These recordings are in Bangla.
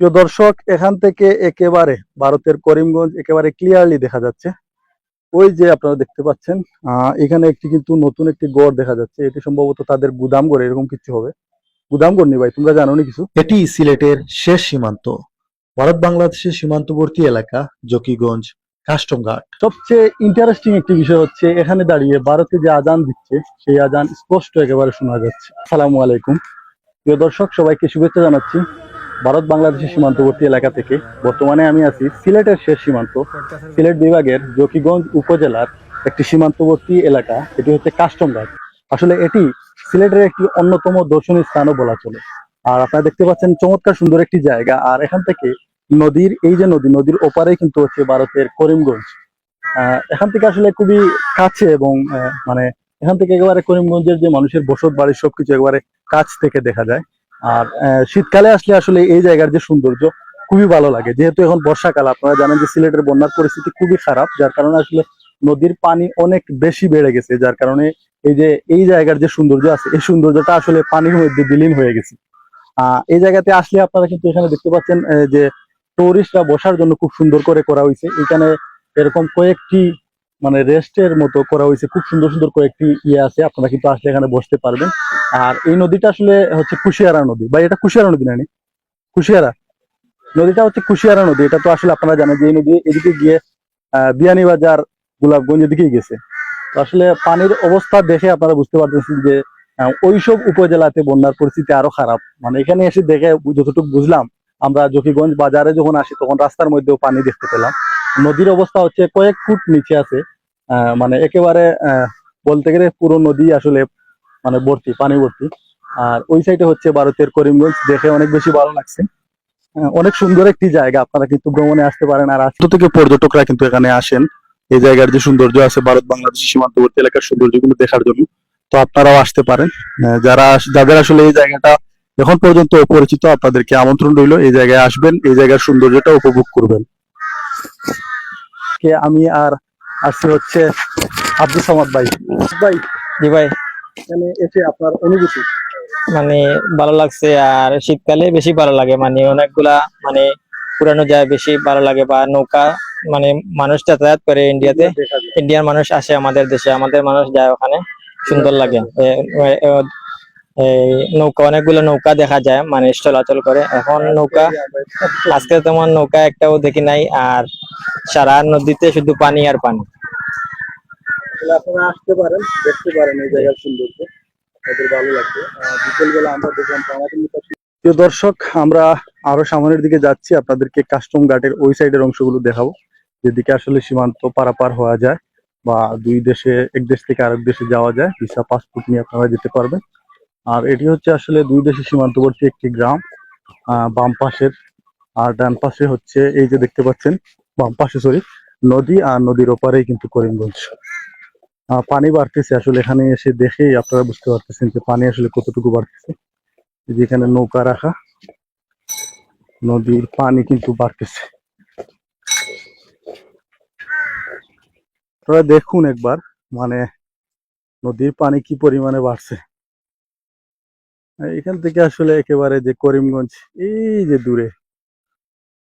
প্রিয় দর্শক এখান থেকে একেবারে ভারতের করিমগঞ্জ একেবারে ক্লিয়ারলি দেখা যাচ্ছে। ওই যে আপনারা দেখতে পাচ্ছেন এখানে একটি কিন্তু নতুন একটি গড় দেখা যাচ্ছে। এটি সম্ভবত তাদের গুদাম গড় এরকম কিছু হবে। গুদাম গড় নি ভাই তোমরা জানো নি কিছু? এটি সিলেটের শেষ সীমান্ত ভারত বাংলাদেশের সীমান্তবর্তী এলাকা জকিগঞ্জ কাস্টম ঘাট সবচেয়ে ইন্টারেস্টিং একটি বিষয় হচ্ছে এখানে দাঁড়িয়ে ভারতে যে আজান দিচ্ছে সেই আজান স্পষ্ট একেবারে শোনা যাচ্ছে। আসসালামু আলাইকুম। প্রিয় দর্শক সবাইকে শুভেচ্ছা জানাচ্ছি। ভারত বাংলাদেশের সীমান্তবর্তী এলাকা থেকে বর্তমানে আমি আছি সিলেটের শেষ সীমান্ত। সিলেট বিভাগের জকিগঞ্জ উপজেলার একটি সীমান্তবর্তী এলাকা, এটি হচ্ছে কাস্টম আসলে এটি সিলেটের একটি অন্যতম দর্শনীয় স্থানও বলা চলে। আর আপনারা দেখতে পাচ্ছেন চমৎকার সুন্দর একটি জায়গা। আর এখান থেকে নদীর, এই যে নদী, নদীর ওপারে কিন্তু হচ্ছে ভারতের করিমগঞ্জ। এখান থেকে আসলে খুবই কাছে এবং মানে এখান থেকে একেবারে করিমগঞ্জের যে মানুষের বসত বাড়ি সবকিছু একেবারে কাছ থেকে দেখা যায়। আর শীতকালে আসলে আসলে এই জায়গার যে সৌন্দর্য খুবই ভালো লাগে। যেহেতু এখন বর্ষাকাল, আপনারা জানেন যে সিলেটের বন্যার পরিস্থিতি খুবই খারাপ, যার কারণে আসলে নদীর পানি অনেক বেশি বেড়ে গেছে, যার কারণে এই যে, এই জায়গার যে সৌন্দর্য আছে, এই সৌন্দর্যটা আসলে পানির মধ্যে বিলীন হয়ে গেছে। আহ এই জায়গাতে আসলে আপনারা কিন্তু এখানে দেখতে পাচ্ছেন যে টুরিস্টরা বসার জন্য খুব সুন্দর করে করা হয়েছে। এখানে এরকম কয়েকটি মানে রেস্টের মতো করা হয়েছে। খুব সুন্দর সুন্দর কয়েকটি ইয়ে আছে, আপনারা কিন্তু আসলে এখানে বসতে পারবেন। আর এই নদীটা আসলে হচ্ছে কুশিয়ারা নদী। বা এটা কুশিয়ারা নদী নানি কুশিয়ারা। নদীটা হচ্ছে কুশিয়ারা নদী। এটা তো আসলে আপনারা জানেন যে এই নদী এদিকে গিয়ে বিয়ানীবাজার গোলাপগঞ্জ এদিকেই গেছে। তো আসলে পানির অবস্থা দেখে আপনারা বুঝতে পারতেছেন যে ওইসব উপজেলাতে বন্যার পরিস্থিতি আরও খারাপ। মানে এখানে এসে দেখে যতটুকু বুঝলাম, আমরা জকিগঞ্জ বাজারে যখন আসি, তখন রাস্তার মধ্যেও পানি দেখতে পেলাম। নদীর অবস্থা হচ্ছে কয়েক ফুট নিচে আছে। মানে একেবারে বলতে গেলে পুরো নদী আসলে মানে ভর্তি, পানি ভর্তি। আর ওই সাইডে হচ্ছে ভারতের করিমগঞ্জ। দেখে অনেক বেশি ভালো লাগছে। অনেক সুন্দর একটি জায়গা। আপনারা কিন্তু ভ্রমণে আসতে পারেন। আর আজকে থেকে পর্যটকরা কিন্তু এখানে আসেন। এই জায়গার যে সৌন্দর্য আছে, ভারত বাংলাদেশ সীমান্তবর্তী এলাকার সৌন্দর্যগুলো দেখার জন্য। তো আপনারাও আসতে পারেন। যারা যাদের আসলে এই জায়গাটা এখন পর্যন্ত অপরিচিত, আপনাদেরকে আমন্ত্রণ রইল। এই জায়গায় আসবেন, এই জায়গার সৌন্দর্যটা উপভোগ করবেন। কে আমি আর আসছি হচ্ছে আব্দুল সামাদ ভাই। ভাই জি ভাই। এখানে এসে আপনার অনুভূতি? মানে ভালো লাগছে আর শীতকালে বেশি ভালো লাগে। মানে অনেকগুলা মানে পুরানো যায় বেশি ভালো লাগে বা নৌকা মানে মানুষ যাতায়াত করে ইন্ডিয়াতে ইন্ডিয়ার মানুষ আসে আমাদের দেশে। আমাদের মানুষ যায় ওখানে। সুন্দর লাগে। এই নৌকা, অনেকগুলো নৌকা দেখা যায় মানুষ চলাচল করে। এখন নৌকা, আজকে তেমন নৌকা একটাও দেখি নাই, আর সারা নদীতে শুধু পানি আর পানি। আপনারা আসতে পারেন, দেখতে পারেন এই জায়গার সৌন্দর্য। ভালো লাগবে। দর্শক, আমরা আরও সামনের দিকে যাচ্ছি। আপনাদেরকে কাস্টম ঘাটের ওই সাইডের অংশগুলো দেখাবো, যেদিকে আসলে সীমান্ত পারাপার হওয়া যায়, বা দুই দেশে, এক দেশ থেকে আরেক দেশে যাওয়া যায়। ভিসা, পাসপোর্ট নিয়ে আপনারা যেতে পারবেন। আর এটি হচ্ছে আসলে দুই দেশের সীমান্তবর্তী একটি গ্রাম বাম পাশের আর ডান পাশে হচ্ছে এই যে দেখতে পাচ্ছেন, বাম পাশে সরি নদী আর নদীর ওপারেই কিন্তু করিমগঞ্জ। পানি বাড়তেছে আসলে এখানে এসে দেখেই আপনারা বুঝতে পারতেছেন যে পানি আসলে কতটুকু বাড়তেছে। এই যে এখানে নৌকা রাখা, নদীর পানি কিন্তু বাড়তেছে। আপনারা দেখুন একবার মানে নদীর পানি কি পরিমাণে বাড়ছে। এখান থেকে আসলে একেবারে যে করিমগঞ্জ, এই যে দূরে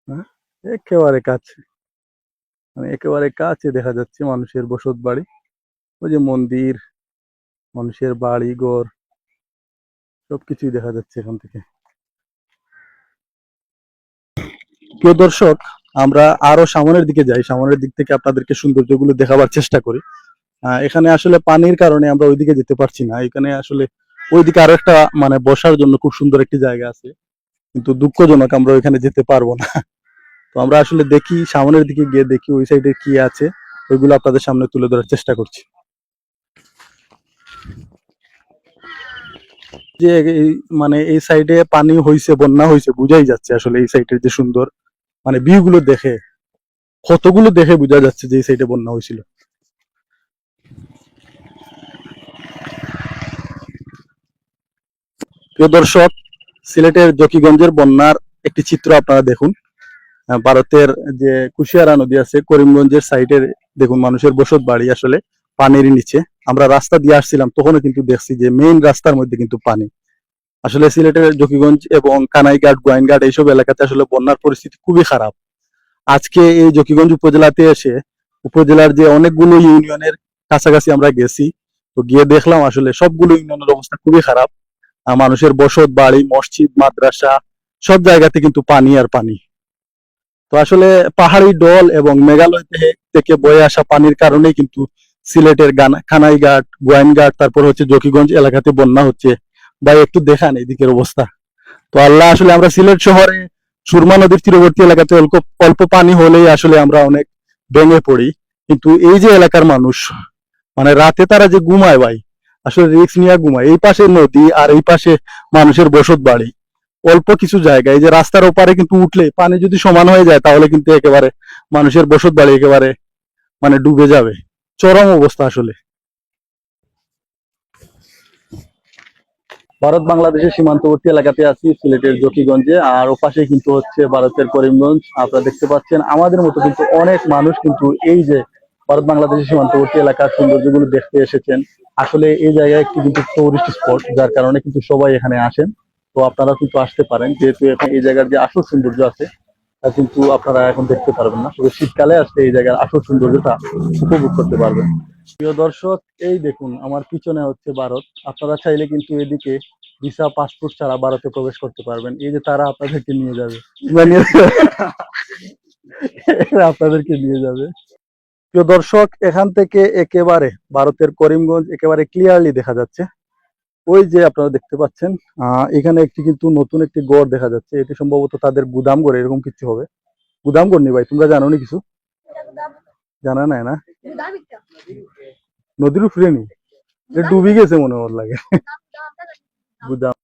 হ্যাঁ একেবারে কাছে মানে একেবারে কাছে দেখা যাচ্ছে মানুষের বসত বাড়ি, ওই যে মন্দির, মানুষের বাড়ি, ঘর, সবকিছুই দেখা যাচ্ছে এখান থেকে। প্রিয় দর্শক, আমরা আরও সামনের দিকে যাই, সামনের দিক থেকে আপনাদেরকে সৌন্দর্যগুলো দেখাবার চেষ্টা করি। এখানে আসলে পানির কারণে আমরা ওইদিকে যেতে পারছি না, এখানে আসলে ওইদিকে আরও একটা মানে বসার জন্য খুব সুন্দর একটি জায়গা আছে। কিন্তু দুঃখজনক আমরা ওইখানে যেতে পারব না। তো আমরা আসলে দেখি, সামনের দিকে গিয়ে দেখি ওই সাইডে কি আছে। ওইগুলো আপনাদের সামনে তুলে ধরার চেষ্টা করছি। যে এই মানে এই সাইডে পানি হয়েছে বন্যা হয়েছে বুঝাই যাচ্ছে আসলে এই সাইডের যে সুন্দর। মানে ভিউ গুলো দেখে, কতগুলো দেখে বোঝা যাচ্ছে যে এই সাইডে বন্যা হয়েছিল প্রিয় দর্শক, সিলেটের জকিগঞ্জের বন্যার একটি চিত্র আপনারা দেখুন। ভারতের যে কুশিয়ারা নদী আছে, করিমগঞ্জের সাইডের, দেখুন মানুষের বসত বাড়ি আসলে পানির নিচে। আমরা রাস্তা দিয়ে আসছিলাম, তখনও কিন্তু দেখছি যে মেইন রাস্তার মধ্যে কিন্তু পানি। আসলে সিলেটের জকিগঞ্জ এবং কানাইঘাট, গোয়াইনঘাট এইসব এলাকাতে আসলে বন্যার পরিস্থিতি খুবই খারাপ। আজকে এই জকিগঞ্জ উপজেলাতে এসে, উপজেলার যে অনেকগুলো ইউনিয়নের কাছাকাছি আমরা গেছি, তো গিয়ে দেখলাম আসলে সবগুলো ইউনিয়নের অবস্থা খুবই খারাপ। মানুষের বসত, বাড়ি, মসজিদ, মাদ্রাসা, সব জায়গাতে কিন্তু পানি আর পানি। তো আসলে পাহাড়ি ডল এবং মেঘালয় থেকে- বয়ে আসা পানির কারণেই কিন্তু সিলেটের খানাইঘাট, গোয়াইনঘাট, তারপর হচ্ছে জকিগঞ্জ এলাকাতে বন্যা হচ্ছে ভাই একটু দেখান এদিকের অবস্থা। তো আল্লাহ আসলে আমরা সিলেট শহরে সুরমা নদীর তীরবর্তী এলাকাতে অল্প অল্প পানি হলেই আসলে আমরা অনেক ভেঙে পড়ি। কিন্তু এই যে এলাকার মানুষ মানে রাতে তারা যে ঘুমায় ভাই আসলে রিক্স নিয়ে ঘুমায়। এই পাশে নদী আর এই পাশে মানুষের বসত বাড়ি। অল্প কিছু জায়গা। এই যে রাস্তার ওপারে কিন্তু উঠলে পানি যদি সমান হয়ে যায়, তাহলে কিন্তু একেবারে মানুষের বসত বাড়ি একেবারে মানে ডুবে যাবে। চরম অবস্থা আসলে। ভারত বাংলাদেশের সীমান্তবর্তী এলাকাতে আছি, সিলেটের জকিগঞ্জে। আর ওপাশে কিন্তু হচ্ছে ভারতের করিমগঞ্জ। আপনারা দেখতে পাচ্ছেন, আমাদের মতো কিন্তু অনেক মানুষ কিন্তু এই যে ভারত বাংলাদেশের সীমান্তবর্তী এলাকার সৌন্দর্যগুলো দেখতে এসেছেন। আসলে এই জায়গায় একটি কিন্তু টুরিস্ট স্পট যার কারণে কিন্তু সবাই এখানে আসেন। তো আপনারা কিন্তু আসতে পারেন যেহেতু এখন এই জায়গার যে আসল সৌন্দর্য আছে তা কিন্তু আপনারা এখন দেখতে পারবেন না। শুধু শীতকালে আসলে এই জায়গার আসল সৌন্দর্যটা উপভোগ করতে পারবেন। প্রিয় দর্শক এই দেখুন আমার পিছনে হচ্ছে ভারত। আপনারা চাইলে কিন্তু এদিকে ভিসা পাসপোর্ট ছাড়া ভারতে প্রবেশ করতে পারবেন। এই যে তারা আপনাদেরকে নিয়ে যাবে। মানে আপনাদেরকে নিয়ে যাবে। প্রিয় দর্শক এখান থেকে একেবারে ভারতের করিমগঞ্জ একেবারে ক্লিয়ারলি দেখা যাচ্ছে। ওই যে আপনারা দেখতে পাচ্ছেন এখানে একটি কিন্তু নতুন একটি গড় দেখা যাচ্ছে। এটি সম্ভবত তাদের গুদাম গড় এরকম কিছু হবে। গুদাম গড় নি ভাই তোমরা জানো নি কিছু? জানা নাই না? নদীর উপরে নি ডুবি গেছে মনে হয় ওর লাগে। গুদাম।